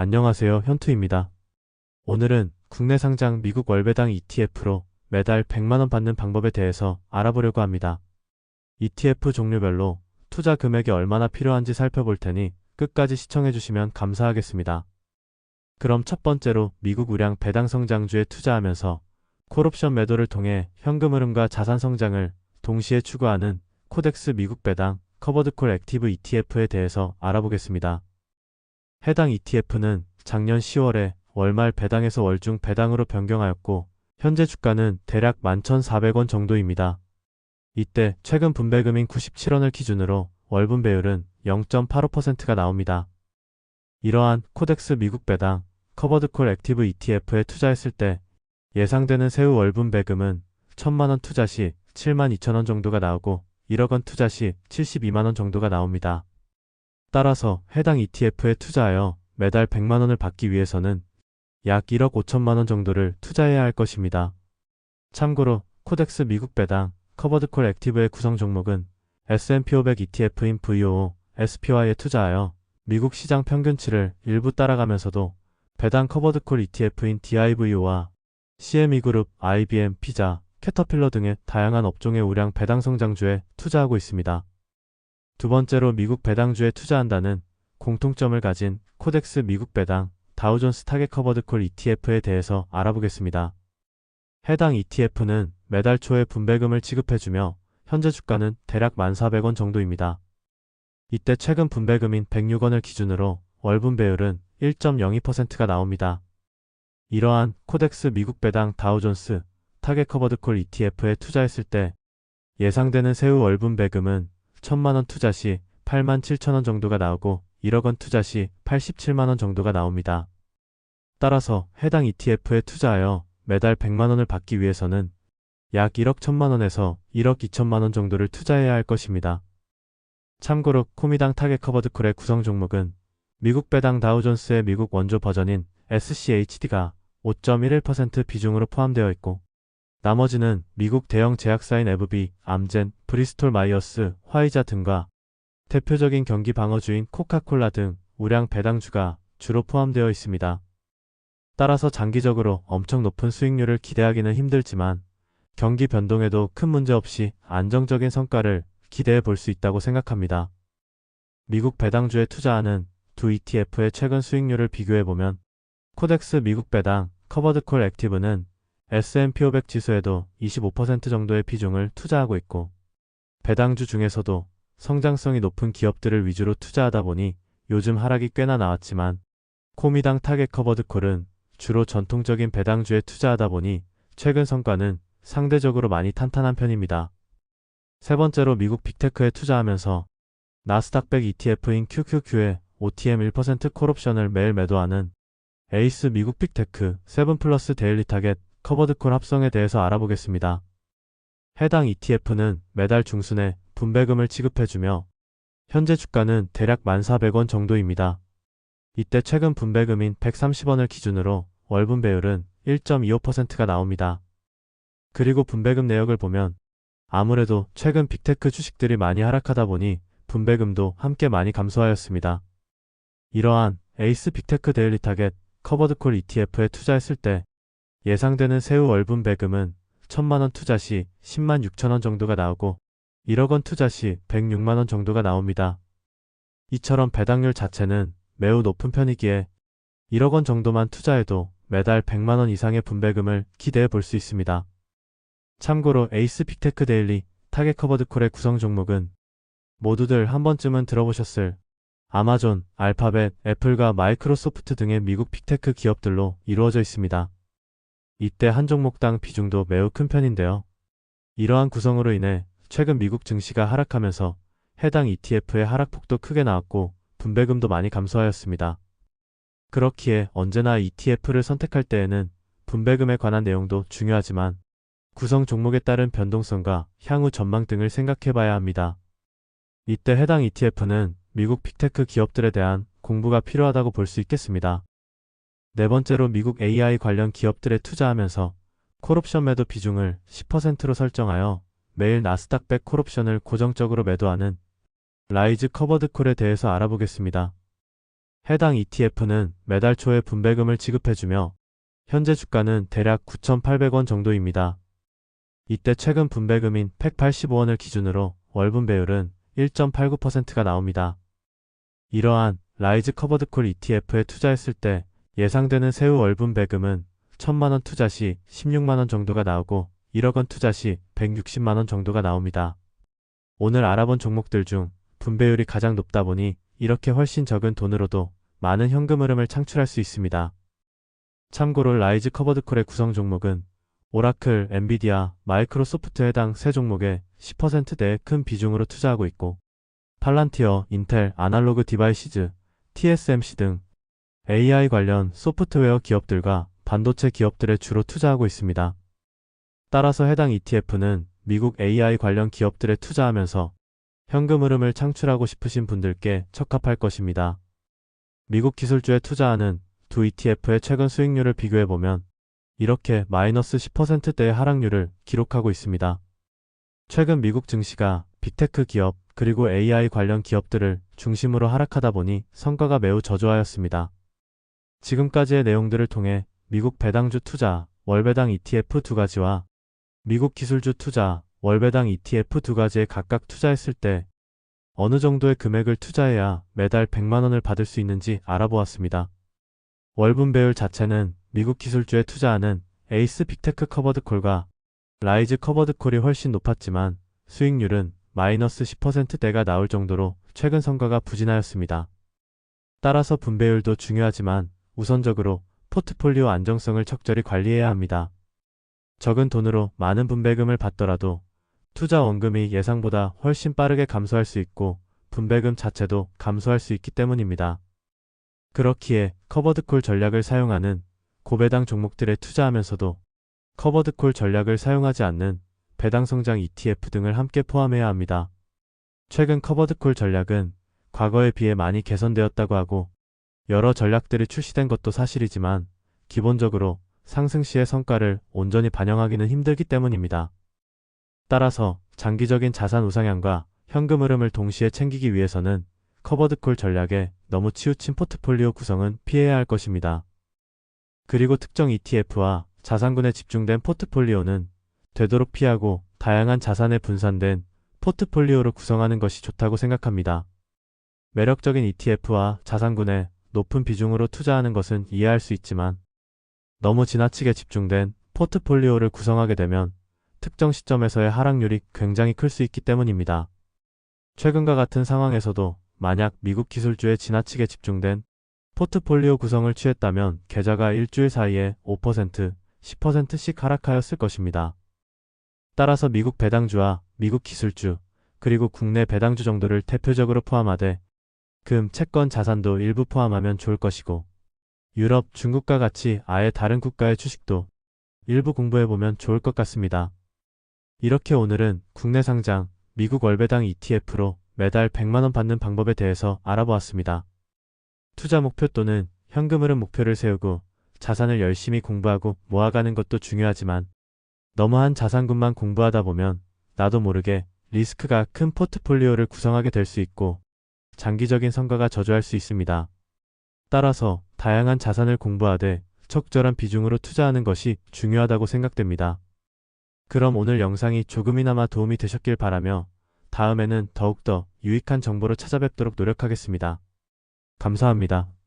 안녕하세요. 현투입니다. 오늘은 국내 상장 미국 월배당 ETF로 매달 100만원 받는 방법에 대해서 알아보려고 합니다. ETF 종류별로 투자 금액이 얼마나 필요한지 살펴볼 테니 끝까지 시청해주시면 감사하겠습니다. 그럼 첫 번째로 미국 우량 배당 성장주에 투자하면서 콜옵션 매도를 통해 현금 흐름과 자산 성장을 동시에 추구하는 코덱스 미국 배당 커버드콜 액티브 ETF에 대해서 알아보겠습니다. 해당 ETF는 작년 10월에 월말 배당에서 월중 배당으로 변경하였고 현재 주가는 대략 11,400원 정도입니다. 이때 최근 분배금인 97원을 기준으로 월분 배율은 0.85%가 나옵니다. 이러한 코덱스 미국 배당 커버드콜 액티브 ETF에 투자했을 때 예상되는 세후 월분 배금은 1천만원 투자 시 7만 2천원 정도가 나오고 1억 원 투자 시 72만원 정도가 나옵니다. 따라서 해당 ETF에 투자하여 매달 100만 원을 받기 위해서는 약 1억 5천만 원 정도를 투자해야 할 것입니다. 참고로 코덱스 미국 배당 커버드콜 액티브의 구성 종목은 S&P 500 ETF인 VOO, SPY에 투자하여 미국 시장 평균치를 일부 따라가면서도 배당 커버드콜 ETF인 DIVO와 CME 그룹, IBM, 피자, 캐터필러 등의 다양한 업종의 우량 배당 성장주에 투자하고 있습니다. 두 번째로 미국 배당주에 투자한다는 공통점을 가진 코덱스 미국 배당 다우존스 타겟 커버드콜 ETF에 대해서 알아보겠습니다. 해당 ETF는 매달 초에 분배금을 지급해주며 현재 주가는 대략 1,400원 정도입니다. 이때 최근 분배금인 106원을 기준으로 월분 배율은 1.02%가 나옵니다. 이러한 코덱스 미국 배당 다우존스 타겟 커버드콜 ETF에 투자했을 때 예상되는 세후 월분 배금은 1 천만원 투자 시 8만 7천원 정도가 나오고 1억 원 투자 시 87만원 정도가 나옵니다. 따라서 해당 ETF에 투자하여 매달 100만원을 받기 위해서는 약 1억 1천만원에서 1억 2천만원 정도를 투자해야 할 것입니다. 참고로 코미당 타겟 커버드콜의 구성 종목은 미국 배당 다우존스의 미국 원조 버전인 SCHD가 5.11% 비중으로 포함되어 있고 나머지는 미국 대형 제약사인 에브비, 암젠, 브리스톨 마이어스, 화이자 등과 대표적인 경기 방어주인 코카콜라 등 우량 배당주가 주로 포함되어 있습니다. 따라서 장기적으로 엄청 높은 수익률을 기대하기는 힘들지만 경기 변동에도 큰 문제 없이 안정적인 성과를 기대해 볼 수 있다고 생각합니다. 미국 배당주에 투자하는 두 ETF의 최근 수익률을 비교해 보면 코덱스 미국 배당 커버드콜 액티브는 S&P 500 지수에도 25% 정도의 비중을 투자하고 있고 배당주 중에서도 성장성이 높은 기업들을 위주로 투자하다 보니 요즘 하락이 꽤나 나왔지만 코미당 타겟 커버드콜은 주로 전통적인 배당주에 투자하다 보니 최근 성과는 상대적으로 많이 탄탄한 편입니다. 세 번째로 미국 빅테크에 투자하면서 나스닥 100 ETF인 QQQ에 OTM 1% 콜옵션을 매일 매도하는 에이스 미국 빅테크 7 플러스 데일리 타겟 커버드콜 합성에 대해서 알아보겠습니다. 해당 ETF는 매달 중순에 분배금을 지급해주며 현재 주가는 대략 1,400원 정도입니다. 이때 최근 분배금인 130원을 기준으로 월분 배율은 1.25%가 나옵니다. 그리고 분배금 내역을 보면 아무래도 최근 빅테크 주식들이 많이 하락하다 보니 분배금도 함께 많이 감소하였습니다. 이러한 에이스 빅테크 데일리 타겟 커버드콜 ETF에 투자했을 때 예상되는 세후 월분 배금은 1천만원 투자 시 10만 6천원 정도가 나오고 1억 원 투자 시 106만원 정도가 나옵니다. 이처럼 배당률 자체는 매우 높은 편이기에 1억 원 정도만 투자해도 매달 100만원 이상의 분배금을 기대해 볼 수 있습니다. 참고로 에이스 빅테크 데일리 타겟 커버드 콜의 구성 종목은 모두들 한 번쯤은 들어보셨을 아마존, 알파벳, 애플과 마이크로소프트 등의 미국 빅테크 기업들로 이루어져 있습니다. 이때 한 종목당 비중도 매우 큰 편인데요. 이러한 구성으로 인해 최근 미국 증시가 하락하면서 해당 ETF의 하락폭도 크게 나왔고 분배금도 많이 감소하였습니다. 그렇기에 언제나 ETF를 선택할 때에는 분배금에 관한 내용도 중요하지만 구성 종목에 따른 변동성과 향후 전망 등을 생각해 봐야 합니다. 이때 해당 ETF는 미국 빅테크 기업들에 대한 공부가 필요하다고 볼 수 있겠습니다. 네 번째로 미국 AI 관련 기업들에 투자하면서 콜옵션 매도 비중을 10%로 설정하여 매일 나스닥 100 콜옵션을 고정적으로 매도하는 라이즈 커버드 콜에 대해서 알아보겠습니다. 해당 ETF는 매달 초에 분배금을 지급해주며 현재 주가는 대략 9,800원 정도입니다. 이때 최근 분배금인 185원을 기준으로 월 분배율은 1.89%가 나옵니다. 이러한 라이즈 커버드콜 ETF에 투자했을 때 예상되는 세후 월 분 배금은 1천만원 투자 시 16만원 정도가 나오고 1억원 투자 시 160만원 정도가 나옵니다. 오늘 알아본 종목들 중 분배율이 가장 높다 보니 이렇게 훨씬 적은 돈으로도 많은 현금 흐름을 창출할 수 있습니다. 참고로 라이즈 커버드콜의 구성 종목은 오라클, 엔비디아, 마이크로소프트에 해당 세 종목에 10%대의 큰 비중으로 투자하고 있고 팔란티어, 인텔, 아날로그 디바이시즈, TSMC 등 AI 관련 소프트웨어 기업들과 반도체 기업들에 주로 투자하고 있습니다. 따라서 해당 ETF는 미국 AI 관련 기업들에 투자하면서 현금 흐름을 창출하고 싶으신 분들께 적합할 것입니다. 미국 기술주에 투자하는 두 ETF의 최근 수익률을 비교해보면 이렇게 마이너스 10%대의 하락률을 기록하고 있습니다. 최근 미국 증시가 빅테크 기업 그리고 AI 관련 기업들을 중심으로 하락하다 보니 성과가 매우 저조하였습니다. 지금까지의 내용들을 통해 미국 배당주 투자 월배당 ETF 두 가지와 미국 기술주 투자 월배당 ETF 두 가지에 각각 투자했을 때 어느 정도의 금액을 투자해야 매달 100만원을 받을 수 있는지 알아보았습니다. 월분 배율 자체는 미국 기술주에 투자하는 에이스 빅테크 커버드콜과 라이즈 커버드콜이 훨씬 높았지만 수익률은 마이너스 10%대가 나올 정도로 최근 성과가 부진하였습니다. 따라서 분배율도 중요하지만 우선적으로 포트폴리오 안정성을 적절히 관리해야 합니다. 적은 돈으로 많은 분배금을 받더라도 투자 원금이 예상보다 훨씬 빠르게 감소할 수 있고 분배금 자체도 감소할 수 있기 때문입니다. 그렇기에 커버드콜 전략을 사용하는 고배당 종목들에 투자하면서도 커버드콜 전략을 사용하지 않는 배당 성장 ETF 등을 함께 포함해야 합니다. 최근 커버드콜 전략은 과거에 비해 많이 개선되었다고 하고 여러 전략들이 출시된 것도 사실이지만 기본적으로 상승 시의 성과를 온전히 반영하기는 힘들기 때문입니다. 따라서 장기적인 자산 우상향과 현금 흐름을 동시에 챙기기 위해서는 커버드콜 전략에 너무 치우친 포트폴리오 구성은 피해야 할 것입니다. 그리고 특정 ETF와 자산군에 집중된 포트폴리오는 되도록 피하고 다양한 자산에 분산된 포트폴리오로 구성하는 것이 좋다고 생각합니다. 매력적인 ETF와 자산군에 높은 비중으로 투자하는 것은 이해할 수 있지만 너무 지나치게 집중된 포트폴리오를 구성하게 되면 특정 시점에서의 하락률이 굉장히 클 수 있기 때문입니다. 최근과 같은 상황에서도 만약 미국 기술주에 지나치게 집중된 포트폴리오 구성을 취했다면 계좌가 일주일 사이에 5%, 10%씩 하락하였을 것입니다. 따라서 미국 배당주와 미국 기술주, 그리고 국내 배당주 정도를 대표적으로 포함하되 금, 채권, 자산도 일부 포함하면 좋을 것이고 유럽, 중국과 같이 아예 다른 국가의 주식도 일부 공부해보면 좋을 것 같습니다. 이렇게 오늘은 국내 상장 미국 월배당 ETF로 매달 100만원 받는 방법에 대해서 알아보았습니다. 투자 목표 또는 현금 흐름 목표를 세우고 자산을 열심히 공부하고 모아가는 것도 중요하지만 너무 한 자산군만 공부하다 보면 나도 모르게 리스크가 큰 포트폴리오를 구성하게 될 수 있고 장기적인 성과가 저조할 수 있습니다. 따라서 다양한 자산을 공부하되 적절한 비중으로 투자하는 것이 중요하다고 생각됩니다. 그럼 오늘 영상이 조금이나마 도움이 되셨길 바라며 다음에는 더욱더 유익한 정보로 찾아뵙도록 노력하겠습니다. 감사합니다.